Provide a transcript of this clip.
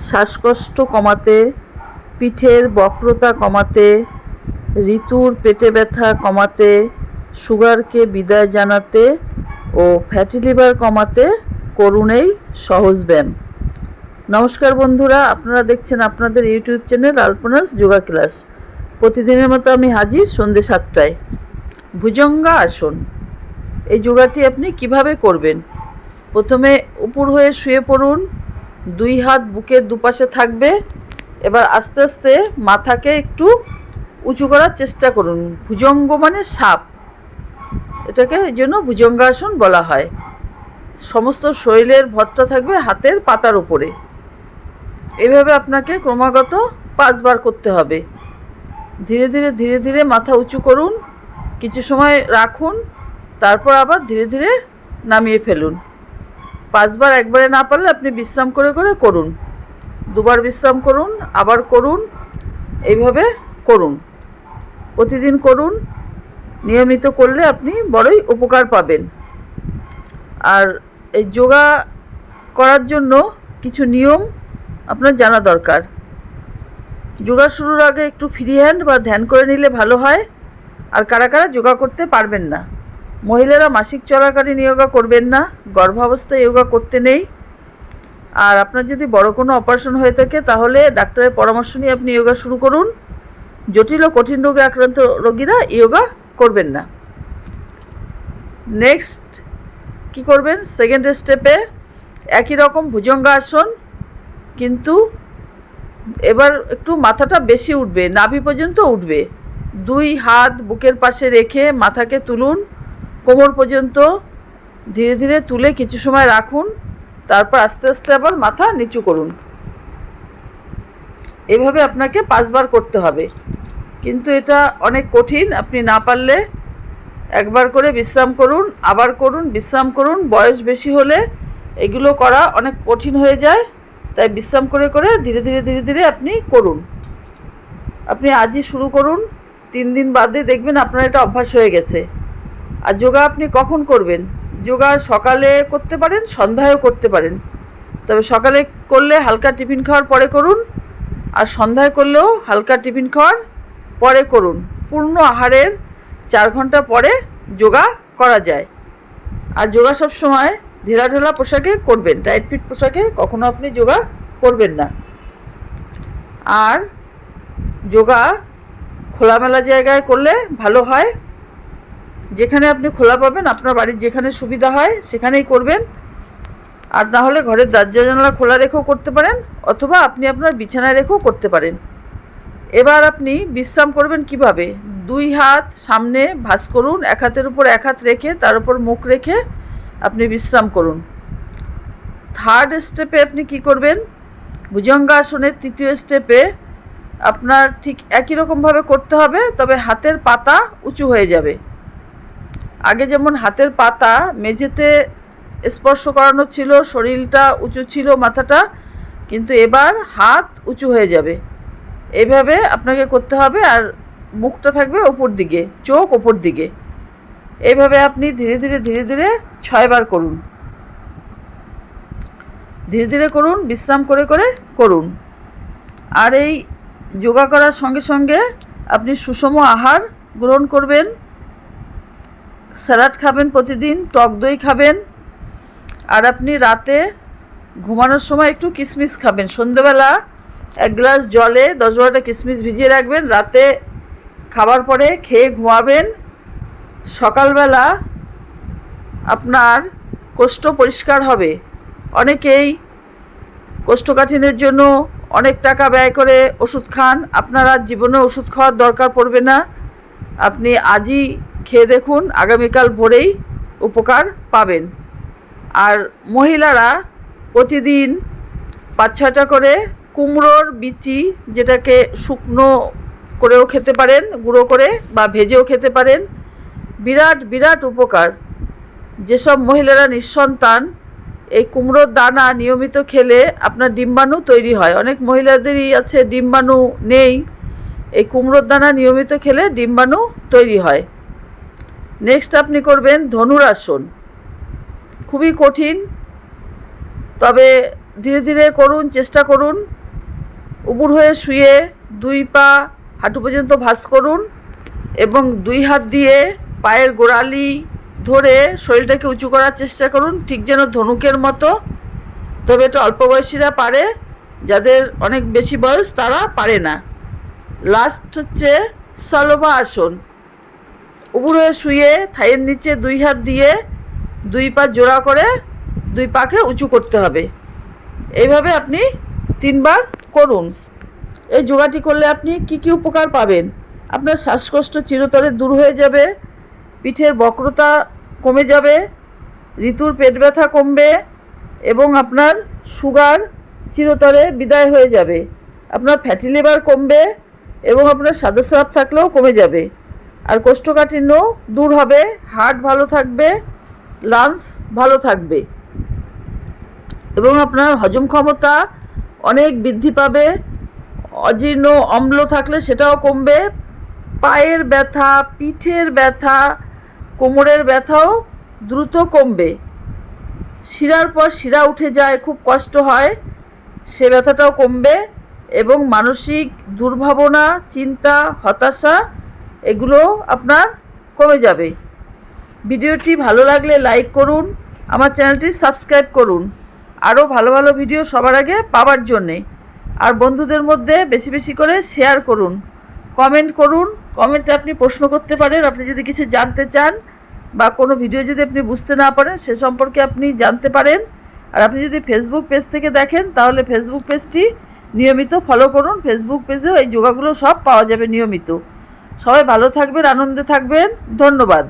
শ্বাসকষ্ট কমাতে, পিঠের বক্রতা কমাতে, ঋতুর পেটে ব্যথা কমাতে, সুগারকে বিদায় জানাতে ও ফ্যাটি লিভার কমাতে করুণেই সহজ ব্যায়াম। নমস্কার বন্ধুরা, আপনারা দেখছেন আপনাদের YouTube channel Alpana's yoga class. প্রতিদিনের মতো আমি হাজির সন্ধ্যে সাতটায়। ভুজঙ্গা আসন। এই যোগাটি আপনি কীভাবে করবেন? প্রথমে উপর হয়ে শুয়ে পড়ুন। দুই হাত বুকের দুপাশে থাকবে। এবার আস্তে আস্তে মাথাকে একটু উঁচু করার চেষ্টা করুন। ভুজঙ্গ মানে সাপ। এটাকে এই জন্য ভুজঙ্গাসন বলা হয়। সমস্ত শরীরের ভরটা থাকবে হাতের পাতার উপরে। এভাবে আপনাকে ক্রমাগত পাঁচবার করতে হবে। ধীরে ধীরে ধীরে ধীরে মাথা উঁচু করুন। কিছু সময় রাখুন। তারপর আবার ধীরে ধীরে নামিয়ে ফেলুন। পাঁচবার একবারে না পারলে আপনি বিশ্রাম করে করে করুন। দুবার বিশ্রাম করুন, আবার করুন, এইভাবে করুন। প্রতিদিন করুন, নিয়মিত করলে আপনি বড়ই উপকার পাবেন। আর এই যোগা করার জন্য কিছু নিয়ম আপনার জানা দরকার। যোগা শুরুর আগে একটু ফ্রি হ্যান্ড বা ধ্যান করে নিলে ভালো হয়। আর কারা কারা যোগা করতে পারবেন না। মহিলারা মাসিক চলাকালীন যোগা করবেন না, গর্ভাবস্থায় ইয়োগা করতে নেই। আর আপনার যদি বড় কোনো অপারেশন হয়ে থাকে, তাহলে ডাক্তারের পরামর্শ নিয়ে আপনি যোগা শুরু করুন। জটিল ও কঠিন রোগে আক্রান্ত রোগীরা ইয়োগা করবেন না। নেক্সট, কি করবেন? সেকেন্ড স্টেপে একই রকম ভুজঙ্গাসন, কিন্তু এবার একটু মাথাটা বেশি উঠবে, নাভি পর্যন্ত উঠবে। দুই হাত বুকের পাশে রেখে মাথাকে তুলুন। কোমর পর্যন্ত ধীরে ধীরে তুলে কিছু সময় রাখুন, তারপর আস্তে আস্তে আবার মাথা নিচু করুন। এভাবে আপনাকে পাঁচবার করতে হবে। কিন্তু এটা অনেক কঠিন, আপনি না পারলে একবার করে বিশ্রাম করুন, আবার করুন, বিশ্রাম করুন। বয়স বেশি হলে এগুলো করা অনেক কঠিন হয়ে যায়, তাই বিশ্রাম করে করে ধীরে ধীরে ধীরে ধীরে আপনি করুন। আপনি আজই শুরু করুন, তিন দিন বাদে দেখবেন আপনার এটা অভ্যাস হয়ে গেছে। আর যোগা আপনি কখন করবেন? যোগা সকালে করতে পারেন, সন্ধ্যায়ও করতে পারেন। তবে সকালে করলে হালকা টিফিন খাওয়ার পরে করুন, আর সন্ধ্যায় করলেও হালকা টিফিন খাওয়ার পরে করুন। পূর্ণ আহারের চার ঘণ্টা পরে যোগা করা যায়। আর যোগা সব সময় ঢেলা ঢেলা পোশাকে করবেন, টাইট ফিট পোশাকে কখনো আপনি যোগা করবেন না। আর যোগা খোলামেলা জায়গায় করলে ভালো হয় যেখানে আপনি খোলা পাবেন, আপনার বাড়ির যেখানে সুবিধা হয় সেখানেই করবেন। আর না হলে ঘরের দরজা জানালা খোলা রেখেও করতে পারেন, অথবা আপনি আপনার বিছানায় রেখেও করতে পারেন। এবার আপনি বিশ্রাম করবেন কীভাবে? দুই হাত সামনে ভাঁজ করুন, এক হাতের উপর এক হাত রেখে, তার উপর মুখ রেখে আপনি বিশ্রাম করুন। থার্ড স্টেপে আপনি কি করবেন? ভুজঙ্গাসনের তৃতীয় স্টেপে আপনার ঠিক একই রকমভাবে করতে হবে, তবে হাতের পাতা উঁচু হয়ে যাবে। আগে যেমন হাতের পাতা মেঝেতে স্পর্শ করানো ছিল, শরীরটা উঁচু ছিল, মাথাটা, কিন্তু এবার হাত উঁচু হয়ে যাবে। এইভাবে আপনাকে করতে হবে আর মুখটা থাকবে ওপর দিকে, চোখ ওপর দিকে। এইভাবে আপনি ধীরে ধীরে ধীরে ধীরে ছয়বার করুন। ধীরে ধীরে করুন, বিশ্রাম করে করে করুন। আর এই যোগা করার সঙ্গে সঙ্গে আপনি সুষম আহার গ্রহণ করবেন। স্যালাড খাবেন প্রতিদিন, টক দই খাবেন, আর আপনি রাতে ঘুমানোর সময় একটু কিশমিশ খাবেন। সন্ধেবেলা এক গ্লাস জলে দশ বারোটা কিশমিশ ভিজিয়ে রাখবেন, রাতে খাবার পরে খেয়ে ঘুমাবেন। সকালবেলা আপনার কোষ্ঠ পরিষ্কার হবে। অনেকেই কোষ্ঠকাঠিন্যের জন্য অনেক টাকা ব্যয় করে ওষুধ খান। আপনার জীবনে ওষুধ খাওয়ার দরকার পড়বে না। আপনি আজই খেয়ে দেখুন, আগামীকাল ভোরেই উপকার পাবেন। আর মহিলারা প্রতিদিন পাঁচ ছয়টা করে কুমড়োর বিচি যেটাকে শুকনো করেও খেতে পারেন, গুঁড়ো করে বা ভেজেও খেতে পারেন, বিরাট বিরাট উপকার। যেসব মহিলারা নিঃসন্তান, এই কুমড়োর দানা নিয়মিত খেলে আপনার ডিম্বাণু তৈরি হয়। অনেক মহিলাদেরই আছে ডিম্বাণু নেই, এই কুমড়োর দানা নিয়মিত খেলে ডিম্বাণু তৈরি হয়। নেক্সট আপনি করবেন ধনুরাসন। খুবই কঠিন, তবে ধীরে ধীরে করুন, চেষ্টা করুন। উপুর হয়ে শুয়ে দুই পা হাঁটু পর্যন্ত ভাঁজ করুন এবং দুই হাত দিয়ে পায়ের গোড়ালি ধরে শরীরটাকে উঁচু করার চেষ্টা করুন, ঠিক যেন ধনুকের মতো। তবে এটা অল্প বয়সীরা পারে, যাদের অনেক বেশি বয়স তারা পারে না। লাস্ট হচ্ছে সলভা আসন। উপরে শুয়ে থাইয়ের নিচে দুই হাত দিয়ে দুই পা জোড়া করে দুই পাকে উঁচু করতে হবে। এইভাবে আপনি তিনবার করুন। এই যোগাটি করলে আপনি কি কি উপকার পাবেন? আপনার শ্বাসকষ্ট চিরতরে দূর হয়ে যাবে, পিঠের বক্রতা কমে যাবে, ঋতুর পেট ব্যথা কমবে এবং আপনার সুগার চিরতরে বিদায় হয়ে যাবে। আপনার ফ্যাটি লিভার কমবে এবং আপনার সাদা স্রাব থাকলেও কমে যাবে। আর কোষ্ঠকাঠিন্য দূর হবে হার্ট ভালো থাকবে লাংস ভালো থাকবে। এবং আপনার হজম ক্ষমতা অনেক বৃদ্ধি পাবে, অজীর্ণ অম্ল থাকলে সেটাও কমবে, পায়ের ব্যথা, পিঠের ব্যথা, কোমরের ব্যথাও দ্রুত কমবে। শিরার পর শিরা উঠে যায়, খুব কষ্ট হয়, সে ব্যথাটাও কমবে এবং মানসিক দুর্ভাবনা, চিন্তা, হতাশা এগুলো আপনার কমে যাবে। ভিডিওটি ভালো লাগলে লাইক করুন, আমার চ্যানেলটি সাবস্ক্রাইব করুন। আরও ভালো ভালো ভিডিও সবার আগে পাওয়ার জন্যে। আর বন্ধুদের মধ্যে বেশি বেশি করে শেয়ার করুন। কমেন্ট করুন কমেন্টে আপনি প্রশ্ন করতে পারেন, আপনি যদি কিছু জানতে চান বা কোনো ভিডিও যদি আপনি বুঝতে না পারেন, সে সম্পর্কে আপনি জানতে পারেন। আর আপনি যদি ফেসবুক পেজ থেকে দেখেন, তাহলে ফেসবুক পেজটি নিয়মিত ফলো করুন। ফেসবুক পেজেও এই যোগাগুলো সব পাওয়া যাবে নিয়মিত। সবাই ভালো থাকবেন আনন্দে থাকবেন। ধন্যবাদ।